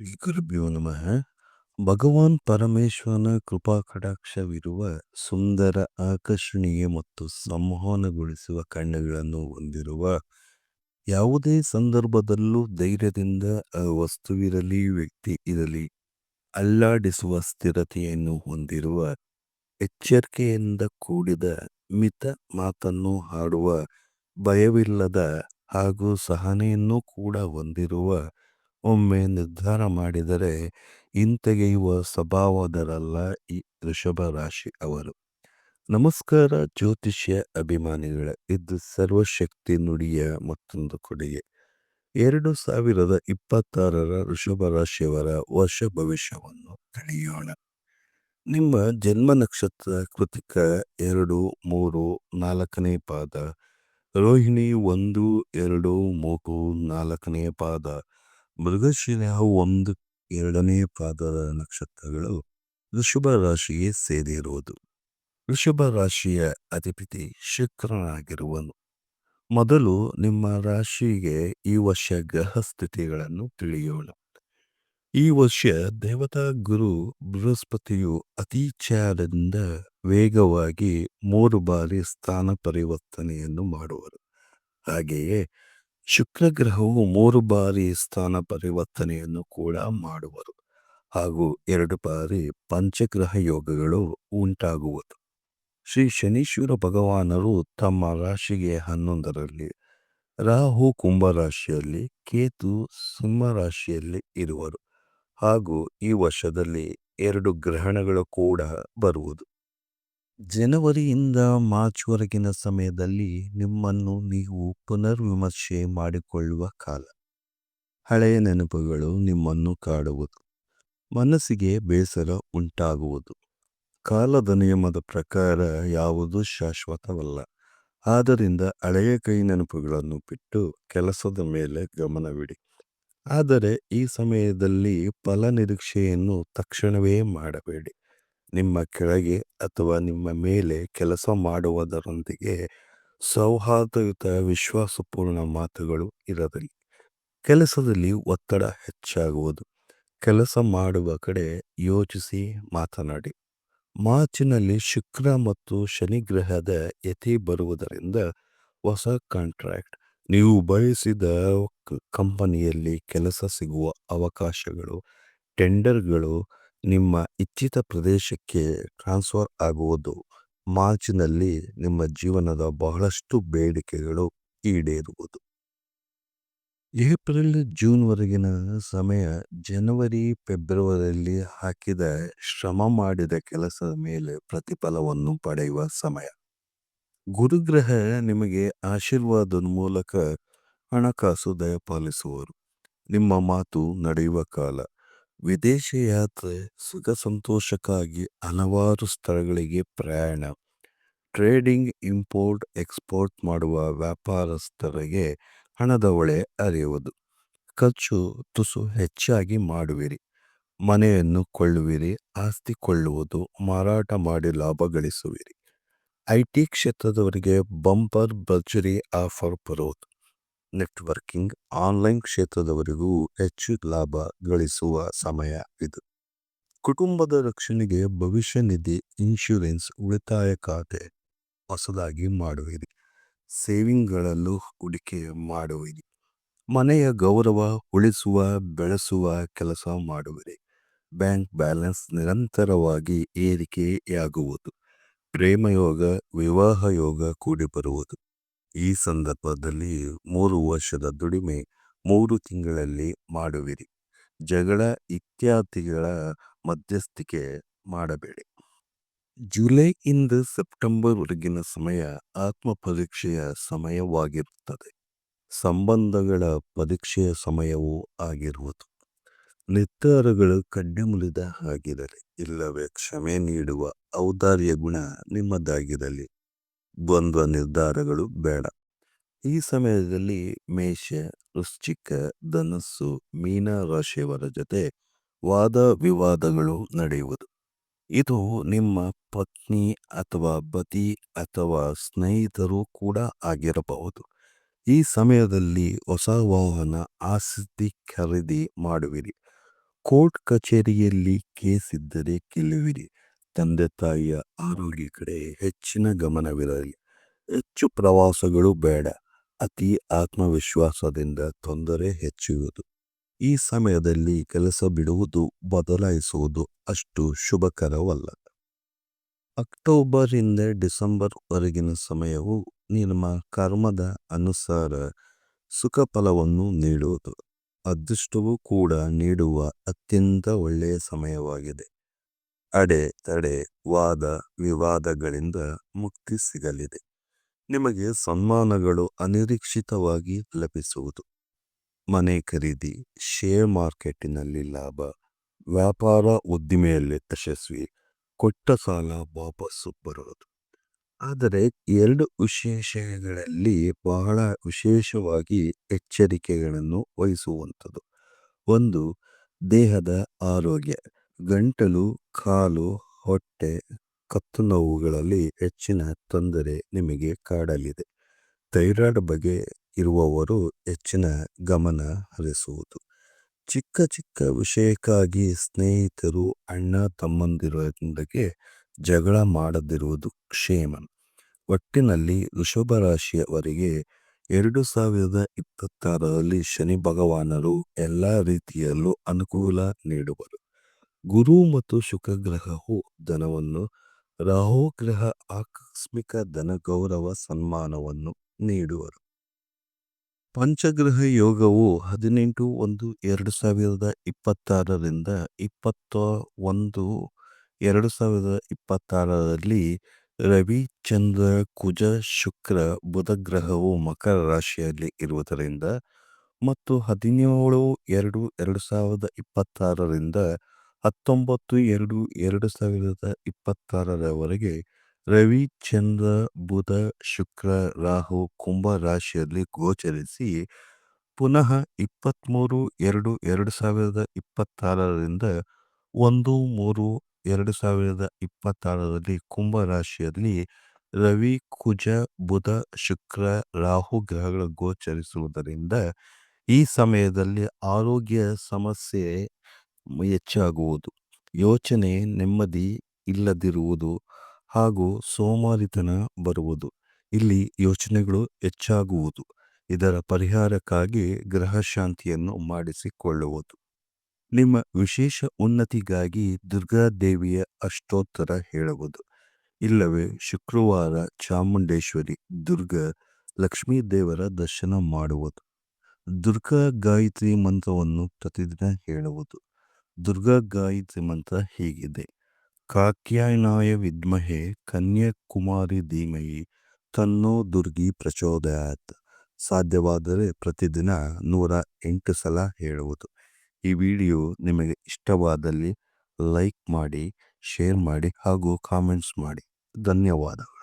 ಶ್ರೀ ಗುರುಭ್ಯೋ ನಮಃ ಭಗವಾನ್ ಪರಮೇಶ್ವರನ ಕೃಪಾ ಕಟಾಕ್ಷವಿರುವ ಸುಂದರ ಆಕರ್ಷಣೀಯ ಮತ್ತು ಸಂವಹನಗೊಳಿಸುವ ಕಣ್ಣುಗಳನ್ನು ಹೊಂದಿರುವ ಯಾವುದೇ ಸಂದರ್ಭದಲ್ಲೂ ಧೈರ್ಯದಿಂದ ಆ ವಸ್ತುವಿರಲಿ ವ್ಯಕ್ತಿ ಇರಲಿ, ಅಲ್ಲಾಡಿಸುವ ಸ್ಥಿರತೆಯನ್ನು ಹೊಂದಿರುವ ಎಚ್ಚರಿಕೆಯಿಂದ ಕೂಡಿದ ಮಿತ ಮಾತನ್ನು ಹಾಡುವ ಭಯವಿಲ್ಲದ ಹಾಗೂ ಸಹನೆಯನ್ನು ಕೂಡ ಹೊಂದಿರುವ ಒಮ್ಮೆ ನಿರ್ಧಾರ ಮಾಡಿದರೆ ಹಿಂತೆಗೆಯುವ ಸ್ವಭಾವದರಲ್ಲ ಈ ವೃಷಭ ರಾಶಿ ಅವರು. ನಮಸ್ಕಾರ ಜ್ಯೋತಿಷ್ಯ ಅಭಿಮಾನಿಗಳ, ಇದು ಸರ್ವಶಕ್ತಿ ನುಡಿಯ ಮತ್ತೊಂದು ಕೊಡುಗೆ. ಎರಡು ಸಾವಿರದ ಇಪ್ಪತ್ತಾರರ ವೃಷಭ ರಾಶಿಯವರ ವರ್ಷ ಭವಿಷ್ಯವನ್ನು ಕಳೆಯೋಣ ನಿಮ್ಮ ಜನ್ಮ ನಕ್ಷತ್ರ ಕೃತಿಕ ಎರಡು, ಮೂರು, ನಾಲ್ಕನೇ ಪಾದ, ರೋಹಿಣಿ ಒಂದು, ಎರಡು ಮೂರು ನಾಲ್ಕನೇ ಪಾದ ಮೃಗಶಿರ ಒಂದು, ಎರಡನೇ ಪಾದದ ನಕ್ಷತ್ರಗಳು ವೃಷಭ ರಾಶಿಗೆ ಸೇರಿರುವುದು. ವೃಷಭ ರಾಶಿಯ ಅಧಿಪತಿ ಶುಕ್ರನಾಗಿರುವನು. ಮೊದಲು ನಿಮ್ಮ ರಾಶಿಗೆ ಈ ವರ್ಷ ಗ್ರಹ ಸ್ಥಿತಿಗಳನ್ನು ತಿಳಿಯೋಣ. ಈ ವರ್ಷ ದೇವತಾ ಗುರು ಬೃಹಸ್ಪತಿಯು ಅತಿ ಚಾರದಿಂದ ವೇಗವಾಗಿ ಮೂರು ಬಾರಿ ಸ್ಥಾನ ಪರಿವರ್ತನೆಯನ್ನು ಮಾಡುವರು. ಹಾಗೆಯೇ ಶುಕ್ರ ಗ್ರಹವು ಮೂರು ಬಾರಿ ಸ್ಥಾನ ಪರಿವರ್ತನೆಯನ್ನು ಕೂಡ ಮಾಡುವರು. ಹಾಗೂ ಎರಡು ಬಾರಿ ಪಂಚಗ್ರಹ ಯೋಗಗಳು ಉಂಟಾಗುವುದು. ಶ್ರೀ ಶನೀಶ್ವರ ಭಗವಾನರು ತಮ್ಮ ರಾಶಿಗೆ ಹನ್ನೊಂದರಲ್ಲಿ, ರಾಹು ಕುಂಭ ರಾಶಿಯಲ್ಲಿ, ಕೇತು ಸಿಂಹ ರಾಶಿಯಲ್ಲಿ ಇರುವರು. ಹಾಗೂ ಈ ವರ್ಷದಲ್ಲಿ ಎರಡು ಗ್ರಹಣಗಳು ಕೂಡ ಬರುವುದು. ಜನವರಿಯಿಂದ ಮಾರ್ಚ್ವರೆಗಿನ ಸಮಯದಲ್ಲಿ ನಿಮ್ಮನ್ನು ನೀವು ಪುನರ್ವಿಮರ್ಶೆ ಮಾಡಿಕೊಳ್ಳುವ ಕಾಲ. ಹಳೆಯ ನೆನಪುಗಳು ನಿಮ್ಮನ್ನು ಕಾಡುವುದು. ಮನಸ್ಸಿಗೆ ಬೇಸರ ಉಂಟಾಗುವುದು. ಕಾಲದ ನಿಯಮದ ಪ್ರಕಾರ ಯಾವುದೂ ಶಾಶ್ವತವಲ್ಲ. ಆದ್ದರಿಂದ ಹಳೆಯ ಕೈ ನೆನಪುಗಳನ್ನು ಬಿಟ್ಟು ಕೆಲಸದ ಮೇಲೆ ಗಮನವಿಡಿ. ಆದರೆ ಈ ಸಮಯದಲ್ಲಿ ಫಲ ನಿರೀಕ್ಷೆಯನ್ನು ತಕ್ಷಣವೇ ಮಾಡಬೇಡಿ. ನಿಮ್ಮ ಕೆಳಗೆ ಅಥವಾ ನಿಮ್ಮ ಮೇಲೆ ಕೆಲಸ ಮಾಡುವುದರೊಂದಿಗೆ ಸೌಹಾರ್ದಯುತ ವಿಶ್ವಾಸಪೂರ್ಣ ಮಾತುಗಳು ಇರಲಿ ಕೆಲಸದಲ್ಲಿ ಒತ್ತಡ ಹೆಚ್ಚಾಗುವುದು. ಕೆಲಸ ಮಾಡುವ ಕಡೆ ಯೋಚಿಸಿ ಮಾತನಾಡಿ. ಮಾರ್ಚಿನಲ್ಲಿ ಶುಕ್ರ ಮತ್ತು ಶನಿ ಗ್ರಹದ ಯತಿ ಬರುವುದರಿಂದ ಹೊಸ ಕಾಂಟ್ರಾಕ್ಟ್. ನೀವು ಬಯಸಿದ ಕಂಪನಿಯಲ್ಲಿ ಕೆಲಸ ಸಿಗುವ ಅವಕಾಶಗಳು, ಟೆಂಡರ್ಗಳು ನಿಮ್ಮ ಇಚ್ಛಿತ ಪ್ರದೇಶಕ್ಕೆ ಟ್ರಾನ್ಸ್ಫರ್ ಆಗುವುದು ಮಾರ್ಚ್ನಲ್ಲಿ ನಿಮ್ಮ ಜೀವನದ ಬಹಳಷ್ಟು ಬೇಡಿಕೆಗಳು ಈಡೇರುವುದು. ಏಪ್ರಿಲ್ ಜೂನ್ವರೆಗಿನ ಸಮಯ ಜನವರಿ, ಫೆಬ್ರವರಿಯಲ್ಲಿ ಹಾಕಿದ ಶ್ರಮ ಮಾಡಿದ ಕೆಲಸದ ಮೇಲೆ ಪ್ರತಿಫಲವನ್ನು ಪಡೆಯುವ ಸಮಯ. ಗುರುಗ್ರಹ ನಿಮಗೆ ಆಶೀರ್ವಾದದ ಮೂಲಕ ಹಣಕಾಸು ದಯಪಾಲಿಸುವರು. ನಿಮ್ಮ ಮಾತು ನಡೆಯುವ ಕಾಲ. ವಿದೇಶ ಯಾತ್ರೆ ಸುಖ ಸಂತೋಷಕ್ಕಾಗಿ ಹಲವಾರು ಸ್ಥಳಗಳಿಗೆ ಪ್ರಯಾಣ. ಟ್ರೇಡಿಂಗ್, ಇಂಪೋರ್ಟ್, ಎಕ್ಸ್ಪೋರ್ಟ್ ಮಾಡುವ ವ್ಯಾಪಾರಸ್ಥರಿಗೆ ಹಣದ ಹೊಳೆ ಅರಿಯುವುದು. ಖರ್ಚು ತುಸು ಹೆಚ್ಚಾಗಿ ಮಾಡುವಿರಿ. ಮನೆಯನ್ನು ಕೊಳ್ಳುವಿರಿ, ಆಸ್ತಿ ಕೊಳ್ಳುವುದು, ಮಾರಾಟ ಮಾಡಿ ಲಾಭ ಗಳಿಸುವಿರಿ. ಐ ಟಿ ಕ್ಷೇತ್ರದವರಿಗೆ ಬಂಪರ್, ಭರ್ಜರಿ ಆಫರ್ ಬರುವುದು ನೆಟ್ವರ್ಕಿಂಗ್ ಆನ್ಲೈನ್ ಕ್ಷೇತ್ರದವರಿಗೂ ಹೆಚ್ಚು ಲಾಭ ಗಳಿಸುವ ಸಮಯ ಇದು. ಕುಟುಂಬದ ರಕ್ಷಣೆಗೆ ಭವಿಷ್ಯ ನಿಧಿ, ಇನ್ಶೂರೆನ್ಸ್, ಉಳಿತಾಯ ಖಾತೆ ಹೊಸದಾಗಿ ಮಾಡುವಿರಿ. ಸೇವಿಂಗ್ಗಳಲ್ಲೂ ಹೂಡಿಕೆ ಮಾಡುವಿರಿ. ಮನೆಯ ಗೌರವ ಉಳಿಸುವ, ಬೆಳೆಸುವ ಕೆಲಸ ಮಾಡುವಿರಿ. ಬ್ಯಾಂಕ್ ಬ್ಯಾಲೆನ್ಸ್ ನಿರಂತರವಾಗಿ ಏರಿಕೆಯಾಗುವುದು. ಪ್ರೇಮಯೋಗ ವಿವಾಹ ಯೋಗ ಕೂಡಿ ಬರುವುದು ಈ ಸಂದರ್ಭದಲ್ಲಿ ಮೂರು ವರ್ಷದ ದುಡಿಮೆ ಮೂರು ತಿಂಗಳಲ್ಲಿ ಮಾಡುವಿರಿ. ಜಗಳ ಇತ್ಯಾದಿಗಳ ಮಧ್ಯಸ್ಥಿಕೆ ಮಾಡಬೇಡಿ. ಜುಲೈಯಿಂದ ಸೆಪ್ಟೆಂಬರ್ವರೆಗಿನ ಸಮಯ ಆತ್ಮಪರೀಕ್ಷೆಯ ಸಮಯವಾಗಿರುತ್ತದೆ. ಸಂಬಂಧಗಳ ಪರೀಕ್ಷೆಯ ಸಮಯವೂ ಆಗಿರುವುದು. ನಿರ್ಧಾರಗಳು ಕಡ್ಡೆಮುಲಿದ ಹಾಗಿರಲಿ ಇಲ್ಲವೇ ಕ್ಷಮೆ ನೀಡುವ ಔದಾರ್ಯ ಗುಣ ನಿಮ್ಮದಾಗಿರಲಿ. ದ್ವಂದ್ವ ನಿರ್ಧಾರಗಳು ಬೇಡ. ಈ ಸಮಯದಲ್ಲಿ ಮೇಷ ವೃಶ್ಚಿಕ, ಧನಸ್ಸು, ಮೀನ ರಾಶಿಯವರ ಜೊತೆ ವಾದ ವಿವಾದಗಳು ನಡೆಯುವುದು. ಇದು ನಿಮ್ಮ ಪತ್ನಿ ಅಥವಾ ಪತಿ ಅಥವಾ ಸ್ನೇಹಿತರು ಕೂಡ ಆಗಿರಬಹುದು. ಈ ಸಮಯದಲ್ಲಿ ಹೊಸ ವಾಹನ, ಆಸ್ತಿ ಖರೀದಿ ಮಾಡುವಿರಿ. ಕೋರ್ಟ್ ಕಚೇರಿಯಲ್ಲಿ ಕೇಸ್ ಇದ್ದರೆ ಗೆಲ್ಲುವಿರಿ ತಂದೆ ತಾಯಿಯ ಆರೋಗ್ಯ ಕಡೆ ಹೆಚ್ಚಿನ ಗಮನವಿರಲಿ. ಹೆಚ್ಚು ಪ್ರವಾಸಗಳು ಬೇಡ. ಅತಿ ಆತ್ಮವಿಶ್ವಾಸದಿಂದ ತೊಂದರೆ ಹೆಚ್ಚುವುದು. ಈ ಸಮಯದಲ್ಲಿ ಕೆಲಸ ಬಿಡುವುದು, ಬದಲಾಯಿಸುವುದು ಅಷ್ಟು ಶುಭಕರವಲ್ಲ. ಅಕ್ಟೋಬರಿಂದ ಡಿಸೆಂಬರ್ ವರೆಗಿನ ಸಮಯವು ನಿಮ್ಮ ಕರ್ಮದ ಅನುಸಾರ ಸುಖ ಫಲವನ್ನು ನೀಡುವುದು. ಅದೃಷ್ಟವೂ ಕೂಡ ನೀಡುವ ಅತ್ಯಂತ ಒಳ್ಳೆಯ ಸಮಯವಾಗಿದೆ. ಅಡೆ ತಡೆ ವಾದ ವಿವಾದಗಳಿಂದ ಮುಕ್ತಿ ಸಿಗಲಿದೆ. ನಿಮಗೆ ಸನ್ಮಾನಗಳು ಅನಿರೀಕ್ಷಿತವಾಗಿ ಲಭಿಸುವುದು. ಮನೆ ಖರೀದಿ ಶೇರ್ ಮಾರ್ಕೆಟಿನಲ್ಲಿ ಲಾಭ, ವ್ಯಾಪಾರ ಉದ್ದಿಮೆಯಲ್ಲಿ ಯಶಸ್ವಿ, ಕೊಟ್ಟ ಸಾಲ ವಾಪಸ್ಸು ಬರುವುದು ಆದರೆ ಎರಡು ವಿಶೇಷಗಳಲ್ಲಿ ಬಹಳ ವಿಶೇಷವಾಗಿ ಎಚ್ಚರಿಕೆಗಳನ್ನು ವಹಿಸುವಂಥದ್ದು. ಒಂದು, ದೇಹದ ಆರೋಗ್ಯ. ಗಂಟಲು, ಕಾಲು, ಹೊಟ್ಟೆ, ಕತ್ತು ನೋವುಗಳಲ್ಲಿ ಹೆಚ್ಚಿನ ತೊಂದರೆ ನಿಮಗೆ ಕಾಡಲಿದೆ. ಥೈರಾಯ್ಡ್ ಬಗ್ಗೆ ಇರುವವರು ಹೆಚ್ಚಿನ ಗಮನ ಹರಿಸುವುದು. ಚಿಕ್ಕ ಚಿಕ್ಕ ವಿಷಯಕ್ಕಾಗಿ ಸ್ನೇಹಿತರು, ಅಣ್ಣ ತಮ್ಮಂದಿರೊಂದಿಗೆ ಜಗಳ ಮಾಡದಿರುವುದು ಕ್ಷೇಮ. ಒಟ್ಟಿನಲ್ಲಿ ವೃಷಭ ರಾಶಿಯವರಿಗೆ ಎರಡು ಸಾವಿರದ ಇಪ್ಪತ್ತಾರರಲ್ಲಿ ಶನಿ ಭಗವಾನರು ಎಲ್ಲ ರೀತಿಯಲ್ಲೂ ಅನುಕೂಲ ನೀಡುವರು. ಗುರು ಮತ್ತು ಶುಕ್ರ ಗ್ರಹವು ಧನವನ್ನು ರಾಹು ಗ್ರಹ ಆಕಸ್ಮಿಕ ಧನ ಗೌರವ ಸನ್ಮಾನವನ್ನು ನೀಡುವರು. ಪಂಚಗ್ರಹ ಯೋಗವು ಹದಿನೆಂಟು ಒಂದು ಎರಡು ಸಾವಿರದ ಇಪ್ಪತ್ತಾರರಿಂದ ಇಪ್ಪತ್ತ ಒಂದು ಎರಡು ಸಾವಿರದ ಇಪ್ಪತ್ತಾರರಲ್ಲಿ ರವಿ, ಚಂದ್ರ, ಕುಜ, ಶುಕ್ರ ಬುಧ ಗ್ರಹವು ಮಕರ ರಾಶಿಯಲ್ಲಿ ಇರುವುದರಿಂದ ಮತ್ತು ಹದಿನೇಳು ಎರಡು ಎರಡು ಸಾವಿರದ ಇಪ್ಪತ್ತಾರರಿಂದ ಹತ್ತೊಂಬತ್ತು ಎರಡು ಎರಡು ಸಾವಿರದ ಇಪ್ಪತ್ತಾರರವರೆಗೆ ರವಿ, ಚಂದ್ರ, ಬುಧ, ಶುಕ್ರ, ರಾಹು, ಕುಂಭ ರಾಶಿಯಲ್ಲಿ ಗೋಚರಿಸಿ ಪುನಃ ಇಪ್ಪತ್ತ್ಮೂರು ಎರಡು ಎರಡು ಸಾವಿರದ ಇಪ್ಪತ್ತಾರರಿಂದ ಒಂದು ಮೂರು ಎರಡು ಸಾವಿರದ ಇಪ್ಪತ್ತಾರರಲ್ಲಿ ಕುಂಭ ರಾಶಿಯಲ್ಲಿ ರವಿ, ಕುಜ, ಬುಧ, ಶುಕ್ರ, ರಾಹು ಗ್ರಹಗಳು ಗೋಚರಿಸುವುದರಿಂದ ಈ ಸಮಯದಲ್ಲಿ ಆರೋಗ್ಯ ಸಮಸ್ಯೆ ಹೆಚ್ಚಾಗುವುದು. ಯೋಚನೆ ನೆಮ್ಮದಿ ಇಲ್ಲದಿರುವುದು ಹಾಗೂ ಸೋಮಾರಿತನ ಬರುವುದು. ಇಲ್ಲಿ ಯೋಚನೆಗಳು ಹೆಚ್ಚಾಗುವುದು. ಇದರ ಪರಿಹಾರಕ್ಕಾಗಿ ಗ್ರಹ ಶಾಂತಿಯನ್ನು ಮಾಡಿಸಿಕೊಳ್ಳುವುದು. ನಿಮ್ಮ ವಿಶೇಷ ಉನ್ನತಿಗಾಗಿ ದುರ್ಗಾದೇವಿಯ ಅಷ್ಟೋತ್ತರ ಹೇಳುವುದು. ಇಲ್ಲವೇ ಶುಕ್ರವಾರ ಚಾಮುಂಡೇಶ್ವರಿ ದುರ್ಗ ಲಕ್ಷ್ಮೀ ದೇವರ ದರ್ಶನ ಮಾಡುವುದು. ದುರ್ಗಾ ಗಾಯತ್ರಿ ಮಂತ್ರವನ್ನು ಪ್ರತಿದಿನ ಹೇಳುವುದು. ದುರ್ಗಾ ಗಾಯತ್ರಿ ಮಂತ್ರ ಹೀಗಿದೆ. ಕಾಕ್ಯಾಯನಾಯ ವಿದ್ಮಹೆ ಕನ್ಯಾಕುಮಾರಿ ಧೀಮಹಿ ತನ್ನೋ ದುರ್ಗಿ ಪ್ರಚೋದಯಾತ್. ಸಾಧ್ಯವಾದರೆ ಪ್ರತಿದಿನ ನೂರ ಎಂಟು ಸಲ ಹೇಳುವುದು. ಈ ವಿಡಿಯೋ ನಿಮಗೆ ಇಷ್ಟವಾದಲ್ಲಿ ಲೈಕ್ ಮಾಡಿ, ಶೇರ್ ಮಾಡಿ ಹಾಗೂ ಕಾಮೆಂಟ್ಸ್ ಮಾಡಿ. ಧನ್ಯವಾದಗಳು.